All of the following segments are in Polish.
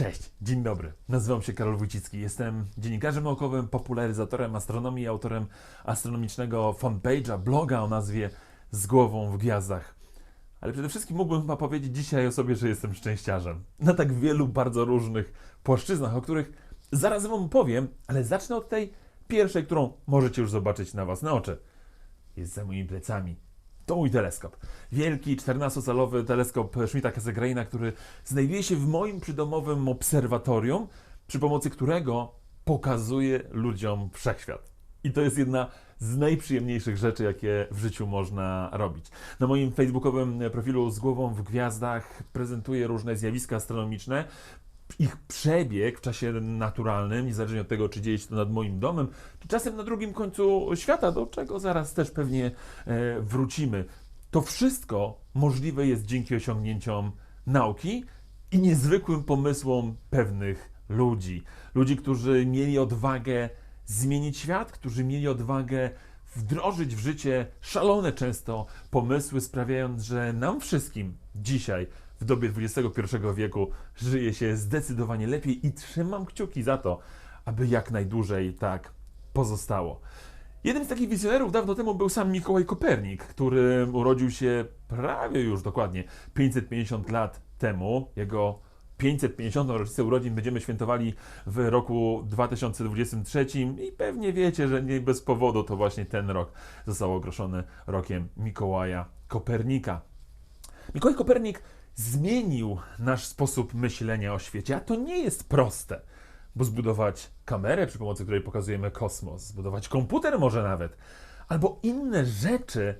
Cześć, dzień dobry. Nazywam się Karol Wójcicki. Jestem dziennikarzem naukowym, popularyzatorem astronomii, autorem astronomicznego fanpage'a, bloga o nazwie Z głową w gwiazdach. Ale przede wszystkim mógłbym chyba powiedzieć dzisiaj o sobie, że jestem szczęściarzem. Na tak wielu bardzo różnych płaszczyznach, o których zaraz wam powiem, ale zacznę od tej pierwszej, którą możecie już zobaczyć na własne oczy. Jest za moimi plecami. To mój teleskop. Wielki 14-calowy teleskop Schmidta Cassegraina, który znajduje się w moim przydomowym obserwatorium, przy pomocy którego pokazuje ludziom wszechświat. I to jest jedna z najprzyjemniejszych rzeczy, jakie w życiu można robić. Na moim facebookowym profilu z głową w gwiazdach prezentuję różne zjawiska astronomiczne, ich przebieg w czasie naturalnym, niezależnie od tego, czy dzieje się to nad moim domem, czy czasem na drugim końcu świata, do czego zaraz też pewnie e, wrócimy. To wszystko możliwe jest dzięki osiągnięciom nauki i niezwykłym pomysłom pewnych ludzi. Ludzi, którzy mieli odwagę zmienić świat, którzy mieli odwagę wdrożyć w życie szalone często pomysły, sprawiając, że nam wszystkim dzisiaj, w dobie XXI wieku, żyje się zdecydowanie lepiej i trzymam kciuki za to, aby jak najdłużej tak pozostało. Jednym z takich wizjonerów dawno temu był sam Mikołaj Kopernik, który urodził się prawie już dokładnie 550 lat temu. Jego 550. rocznicę urodzin będziemy świętowali w roku 2023 i pewnie wiecie, że nie bez powodu to właśnie ten rok został ogłoszony rokiem Mikołaja Kopernika. Mikołaj Kopernik zmienił nasz sposób myślenia o świecie, a to nie jest proste, bo zbudować kamerę, przy pomocy której pokazujemy kosmos, zbudować komputer może nawet, albo inne rzeczy,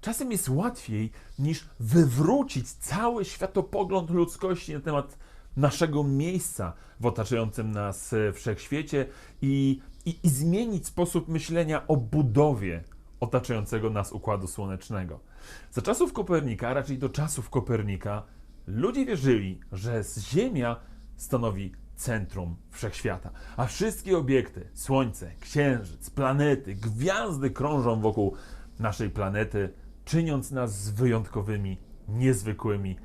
czasem jest łatwiej niż wywrócić cały światopogląd ludzkości na temat naszego miejsca w otaczającym nas e, wszechświecie i, i, i zmienić sposób myślenia o budowie otaczającego nas układu słonecznego. Za czasów Kopernika, a raczej do czasów Kopernika, ludzie wierzyli, że Ziemia stanowi centrum wszechświata, a wszystkie obiekty Słońce, Księżyc, planety, gwiazdy krążą wokół naszej planety, czyniąc nas wyjątkowymi, niezwykłymi,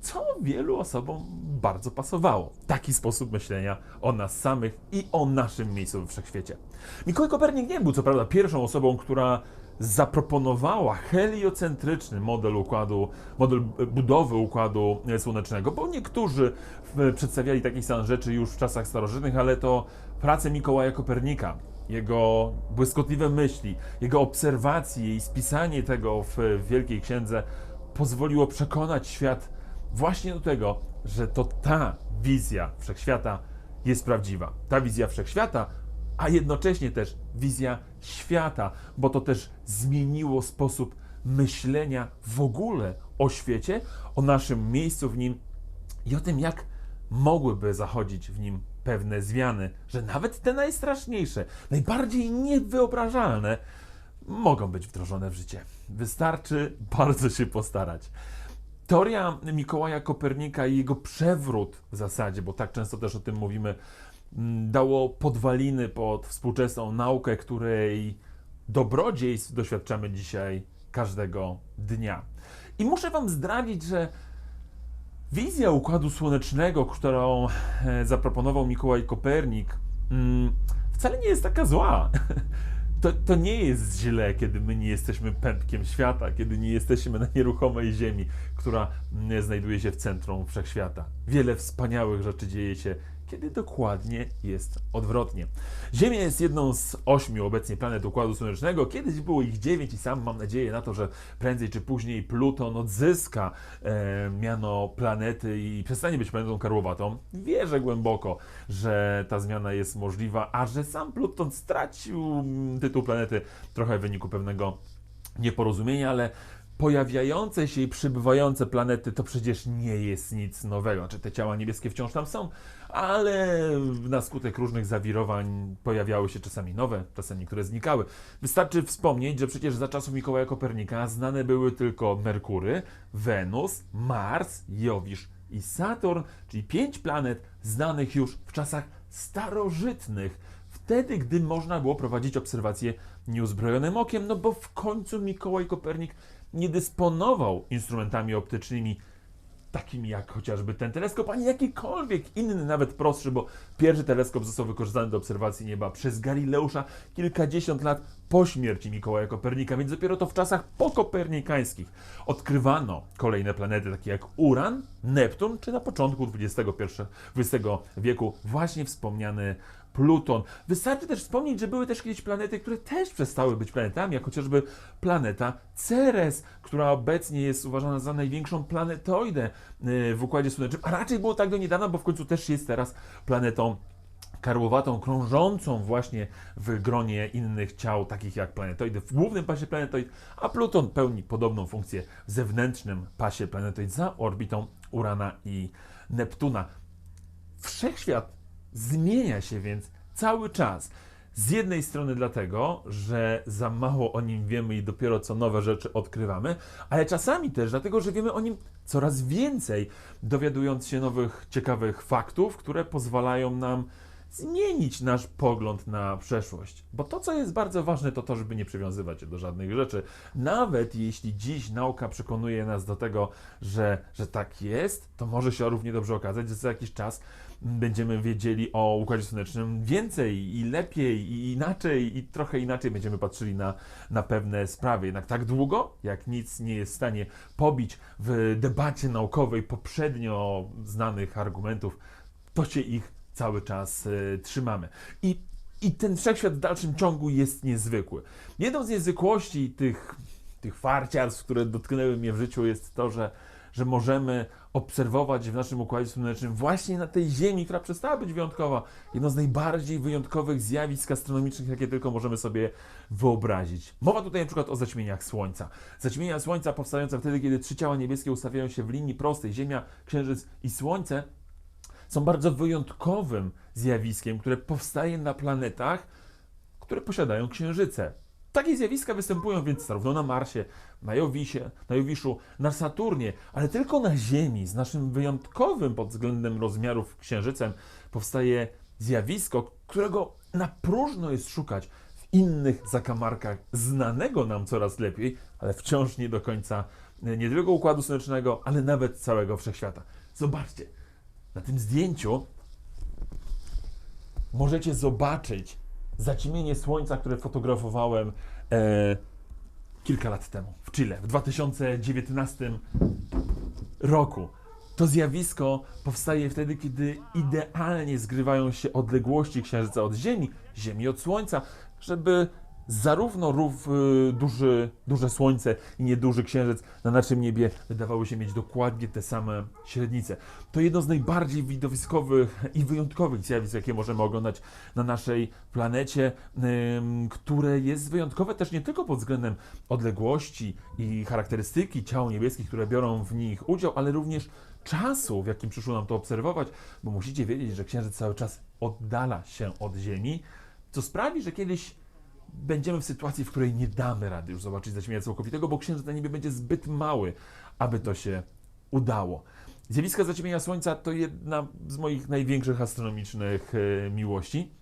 co wielu osobom bardzo pasowało. Taki sposób myślenia o nas samych i o naszym miejscu we wszechświecie. Mikołaj Kopernik nie był co prawda pierwszą osobą, która zaproponowała heliocentryczny model układu, model budowy układu słonecznego, bo niektórzy przedstawiali taki stan rzeczy już w czasach starożytnych, ale to prace Mikołaja Kopernika, jego błyskotliwe myśli, jego obserwacje i spisanie tego w Wielkiej Księdze pozwoliło przekonać świat właśnie do tego, że to ta wizja wszechświata jest prawdziwa. Ta wizja wszechświata, a jednocześnie też wizja świata, bo to też zmieniło sposób myślenia w ogóle o świecie, o naszym miejscu w nim i o tym, jak mogłyby zachodzić w nim pewne zmiany, że nawet te najstraszniejsze, najbardziej niewyobrażalne mogą być wdrożone w życie. Wystarczy bardzo się postarać. Teoria Mikołaja Kopernika i jego przewrót w zasadzie, bo tak często też o tym mówimy, dało podwaliny pod współczesną naukę, której dobrodziejstw doświadczamy dzisiaj każdego dnia. I muszę Wam zdradzić, że wizja Układu Słonecznego, którą e, zaproponował Mikołaj Kopernik, mm, wcale nie jest taka zła. To, to nie jest źle, kiedy my nie jesteśmy pępkiem świata, kiedy nie jesteśmy na nieruchomej ziemi, która mm, znajduje się w centrum wszechświata. Wiele wspaniałych rzeczy dzieje się, kiedy dokładnie jest odwrotnie. Ziemia jest jedną z ośmiu obecnie planet Układu Słonecznego. Kiedyś było ich dziewięć i sam mam nadzieję na to, że prędzej czy później Pluton odzyska e, miano planety i przestanie być planetą karłowatą. Wierzę głęboko, że ta zmiana jest możliwa, a że sam Pluton stracił mm, tytuł planety trochę w wyniku pewnego nieporozumienia, ale pojawiające się i przybywające planety to przecież nie jest nic nowego. Czy te ciała niebieskie wciąż tam są, ale na skutek różnych zawirowań pojawiały się czasami nowe, czasem niektóre znikały. Wystarczy wspomnieć, że przecież za czasów Mikołaja Kopernika znane były tylko Merkury, Wenus, Mars, Jowisz i Saturn, czyli pięć planet znanych już w czasach starożytnych wtedy, gdy można było prowadzić obserwacje nieuzbrojonym okiem, no bo w końcu Mikołaj Kopernik nie dysponował instrumentami optycznymi takimi jak chociażby ten teleskop, ani jakikolwiek inny, nawet prostszy, bo pierwszy teleskop został wykorzystany do obserwacji nieba przez Galileusza kilkadziesiąt lat po śmierci Mikołaja Kopernika, więc dopiero to w czasach pokopernikańskich odkrywano kolejne planety, takie jak Uran, Neptun, czy na początku XXI XX wieku właśnie wspomniany Pluton. Wystarczy też wspomnieć, że były też kiedyś planety, które też przestały być planetami, jak chociażby planeta Ceres, która obecnie jest uważana za największą planetoidę y, w Układzie Słonecznym, a raczej było tak do niedawna, bo w końcu też jest teraz planetą karłowatą, krążącą właśnie w gronie innych ciał, takich jak planetoidy w głównym pasie planetoid, a Pluton pełni podobną funkcję w zewnętrznym pasie planetoid za orbitą Urana i Neptuna. Wszechświat zmienia się więc cały czas. Z jednej strony dlatego, że za mało o nim wiemy i dopiero co nowe rzeczy odkrywamy, ale czasami też dlatego, że wiemy o nim coraz więcej, dowiadując się nowych, ciekawych faktów, które pozwalają nam zmienić nasz pogląd na przeszłość. Bo to, co jest bardzo ważne, to to, żeby nie przywiązywać się do żadnych rzeczy. Nawet jeśli dziś nauka przekonuje nas do tego, że, że tak jest, to może się równie dobrze okazać, że za jakiś czas będziemy wiedzieli o Układzie Słonecznym więcej i lepiej i inaczej i trochę inaczej będziemy patrzyli na, na pewne sprawy. Jednak tak długo, jak nic nie jest w stanie pobić w debacie naukowej poprzednio znanych argumentów, to się ich cały czas y, trzymamy. I, I ten wszechświat w dalszym ciągu jest niezwykły. Jedną z niezwykłości tych, tych farciarstw, które dotknęły mnie w życiu, jest to, że, że możemy obserwować w naszym Układzie Słonecznym właśnie na tej Ziemi, która przestała być wyjątkowa, jedno z najbardziej wyjątkowych zjawisk astronomicznych, jakie tylko możemy sobie wyobrazić. Mowa tutaj na przykład o zaćmieniach Słońca. Zaćmienia Słońca powstające wtedy, kiedy trzy ciała niebieskie ustawiają się w linii prostej, Ziemia, Księżyc i Słońce, są bardzo wyjątkowym zjawiskiem, które powstaje na planetach, które posiadają księżyce. Takie zjawiska występują więc zarówno na Marsie, na Jowisie, na Jowiszu, na Saturnie, ale tylko na Ziemi z naszym wyjątkowym pod względem rozmiarów księżycem powstaje zjawisko, którego na próżno jest szukać w innych zakamarkach znanego nam coraz lepiej, ale wciąż nie do końca nie tylko Układu Słonecznego, ale nawet całego Wszechświata. Zobaczcie, na tym zdjęciu możecie zobaczyć zaćmienie słońca, które fotografowałem e, kilka lat temu w Chile, w 2019 roku. To zjawisko powstaje wtedy, kiedy idealnie zgrywają się odległości Księżyca od Ziemi, Ziemi od Słońca, żeby zarówno rów, y, duży, duże Słońce i nieduży Księżyc na naszym niebie wydawały się mieć dokładnie te same średnice. To jedno z najbardziej widowiskowych i wyjątkowych zjawisk, jakie możemy oglądać na naszej planecie, ym, które jest wyjątkowe też nie tylko pod względem odległości i charakterystyki ciał niebieskich, które biorą w nich udział, ale również czasu, w jakim przyszło nam to obserwować, bo musicie wiedzieć, że Księżyc cały czas oddala się od Ziemi, co sprawi, że kiedyś będziemy w sytuacji, w której nie damy rady już zobaczyć zaćmienia całkowitego, bo księżyc na niebie będzie zbyt mały, aby to się udało. Zjawiska zaćmienia Słońca to jedna z moich największych astronomicznych e, miłości,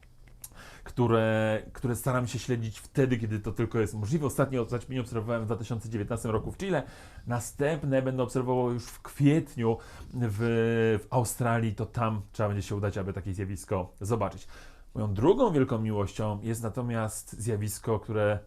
które, które staram się śledzić wtedy, kiedy to tylko jest możliwe. Ostatnio zaćmienie obserwowałem w 2019 roku w Chile. Następne będę obserwował już w kwietniu w, w Australii. To tam trzeba będzie się udać, aby takie zjawisko zobaczyć. Moją drugą wielką miłością jest natomiast zjawisko, które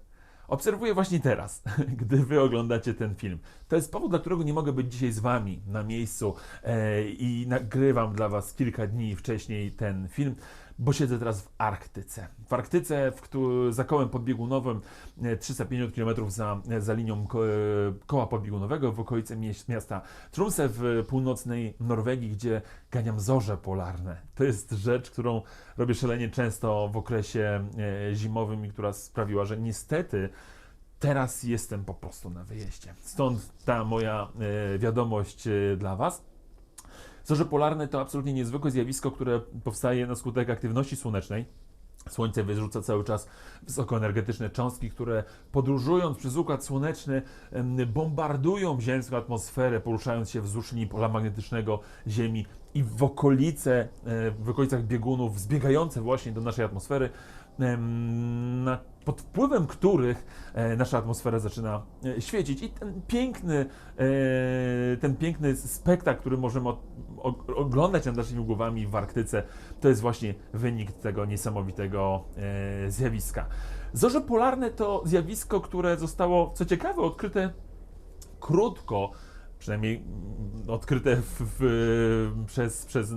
obserwuję właśnie teraz, gdy wy oglądacie ten film. To jest powód, dla którego nie mogę być dzisiaj z wami na miejscu e, i nagrywam dla was kilka dni wcześniej ten film bo siedzę teraz w Arktyce. W Arktyce, w za kołem podbiegunowym, e, 350 km za, za linią e, koła podbiegunowego w okolicy miasta Tromsø w północnej Norwegii, gdzie ganiam zorze polarne. To jest rzecz, którą robię szalenie często w okresie e, zimowym i która sprawiła, że niestety teraz jestem po prostu na wyjeździe. Stąd ta moja e, wiadomość e, dla Was. Zorze polarne to absolutnie niezwykłe zjawisko, które powstaje na skutek aktywności słonecznej. Słońce wyrzuca cały czas wysokoenergetyczne cząstki, które podróżując przez układ słoneczny bombardują ziemską atmosferę, poruszając się wzdłuż linii pola magnetycznego Ziemi i w okolice, e, w okolicach biegunów zbiegające właśnie do naszej atmosfery na pod wpływem których e, nasza atmosfera zaczyna e, świecić. I ten piękny, e, ten piękny spektakl, który możemy oglądać nad naszymi głowami w Arktyce, to jest właśnie wynik tego niesamowitego zjawiska. Zorze polarne to zjawisko, które zostało, co ciekawe, odkryte krótko, przynajmniej mm, odkryte w, w, przez, przez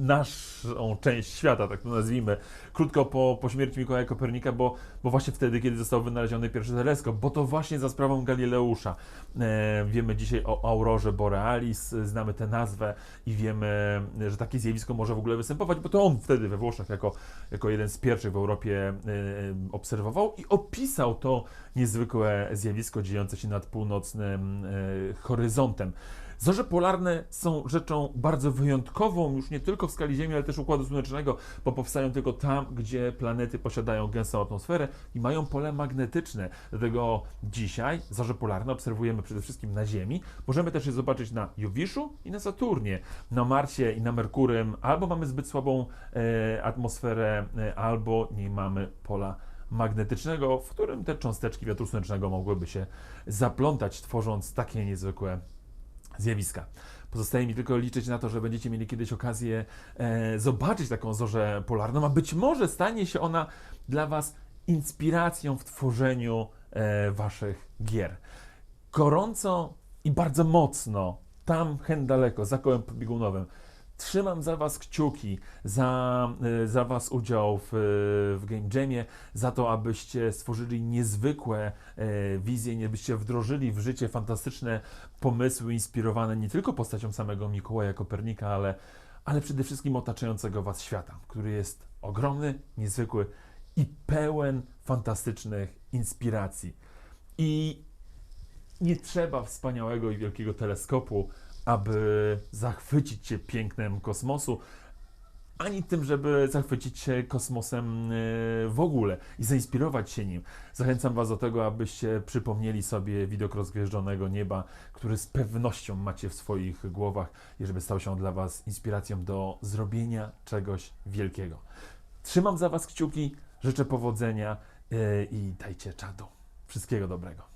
naszą część świata, tak to nazwijmy, krótko po, po śmierci Mikołaja Kopernika, bo, bo właśnie wtedy, kiedy został wynaleziony pierwszy teleskop, bo to właśnie za sprawą Galileusza. E, wiemy dzisiaj o aurorze borealis, znamy tę nazwę i wiemy, że takie zjawisko może w ogóle występować, bo to on wtedy we Włoszech jako, jako jeden z pierwszych w Europie e, obserwował i opisał to niezwykłe zjawisko dziejące się nad północnym e, horyzontem. Zorze polarne są rzeczą bardzo wyjątkową, już nie tylko w skali Ziemi, ale też Układu Słonecznego, bo powstają tylko tam, gdzie planety posiadają gęstą atmosferę i mają pole magnetyczne. Dlatego dzisiaj zorze polarne obserwujemy przede wszystkim na Ziemi. Możemy też je zobaczyć na Jowiszu i na Saturnie. Na Marsie i na Merkurym albo mamy zbyt słabą e, atmosferę, e, albo nie mamy pola magnetycznego, w którym te cząsteczki wiatru słonecznego mogłyby się zaplątać, tworząc takie niezwykłe zjawiska. Pozostaje mi tylko liczyć na to, że będziecie mieli kiedyś okazję e, zobaczyć taką zorzę polarną, a być może stanie się ona dla Was inspiracją w tworzeniu e, Waszych gier. Gorąco i bardzo mocno, tam hen daleko, za kołem biegunowym, Trzymam za Was kciuki, za, y, za Was udział w, w Game Jamie, za to, abyście stworzyli niezwykłe e, wizje, nie byście wdrożyli w życie fantastyczne pomysły inspirowane nie tylko postacią samego Mikołaja Kopernika, ale, ale przede wszystkim otaczającego Was świata, który jest ogromny, niezwykły i pełen fantastycznych inspiracji. I nie trzeba wspaniałego i wielkiego teleskopu, aby zachwycić się pięknem kosmosu, ani tym, żeby zachwycić się kosmosem yy, w ogóle i zainspirować się nim. Zachęcam Was do tego, abyście przypomnieli sobie widok rozgwieżdżonego nieba, który z pewnością macie w swoich głowach i żeby stał się dla Was inspiracją do zrobienia czegoś wielkiego. Trzymam za Was kciuki, życzę powodzenia yy, i dajcie czadu. Wszystkiego dobrego.